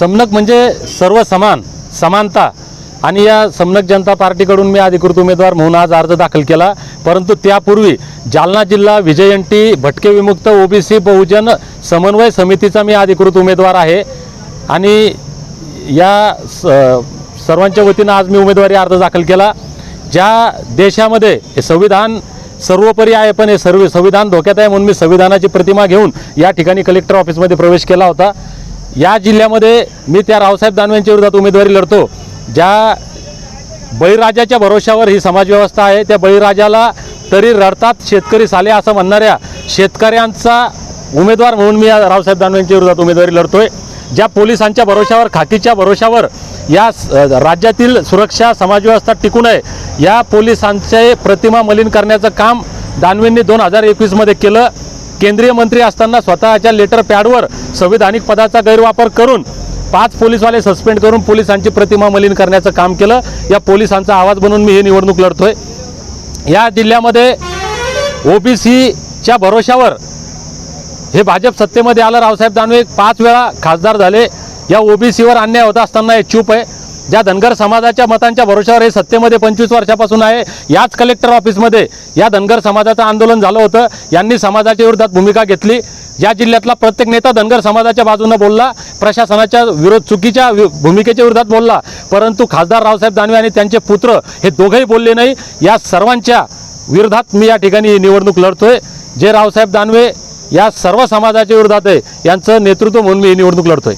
समनक म्हणजे सर्व समान समानता. आणि या समनक जनता पार्टीकडून मी अधिकृत उमेदवार म्हणून आज अर्ज दाखल केला. परंतु त्यापूर्वी जालना जिल्हा विजयंटी भटके विमुक्त ओबीसी बहुजन समन्वय समितीचा मी अधिकृत उमेदवार आहे. आणि या स- सर्वांच्या वतीनं आज मी उमेदवारी अर्ज दाखल केला. ज्या देशामध्ये हे संविधान सर्वोपरी आहे पण हे सर्व संविधान धोक्यात आहे म्हणून मी संविधानाची प्रतिमा घेऊन या ठिकाणी कलेक्टर ऑफिसमध्ये प्रवेश केला होता. या जिल्ह्यामध्ये मी त्या रावसाहेब दानवेंच्या विरोधात उमेदवारी लढतो. ज्या बळीराजाच्या भरोशावर ही समाजव्यवस्था आहे त्या बळीराजाला तरी रडतात शेतकरी साले असं म्हणणाऱ्या शेतकऱ्यांचा उमेदवार म्हणून मी या रावसाहेब दानवेंच्या विरोधात उमेदवारी लढतोय. ज्या पोलिसांच्या भरोशावर खाकीच्या भरोशावर या स- राज्यातील सुरक्षा समाजव्यवस्था टिकू नये या पोलिसांचे प्रतिमा मलिन करण्याचं काम दानवेंनी दोन हजार एकवीसमध्ये केलं. केंद्रीय मंत्री असताना स्वतःच्या लेटर पॅडवर संविधानिक पदाचा गैरवापर करून पाच पोलीसवाले सस्पेंड करून पोलिसांची प्रतिमा मलिन करण्याचं काम केलं. या पोलिसांचा आवाज बनून मी ही निवडणूक लढतोय. या जिल्ह्यामध्ये ओबीसीच्या भरोशावर हे भाजप सत्तेमध्ये आलं. रावसाहेब दानवे पाच वेळा खासदार झाले. या ओबीसीवर अन्याय होत असताना हे चूप आहे. ज्या धनगर समाजाच्या मतांच्या भरोशावर हे सत्तेमध्ये पंचवीस वर्षापासून आहे याच कलेक्टर ऑफिसमध्ये या धनगर समाजाचं आंदोलन झालं होतं. यांनी समाजाच्या विरोधात भूमिका घेतली. या जिल्ह्यातला प्रत्येक नेता धनगर समाजाच्या बाजूनं बोलला प्रशासनाच्या विरोध चुकीच्या वि- भूमिकेच्या विरोधात बोलला. परंतु खासदार रावसाहेब दानवे आणि त्यांचे पुत्र हे दोघंही बोलले नाही. या सर्वांच्या विरोधात मी या ठिकाणी ही निवडणूक लढतोय. जे रावसाहेब दानवे या सर्व समाजाच्या विरोधात आहे यांचं नेतृत्व म्हणून मी ही निवडणूक लढतोय.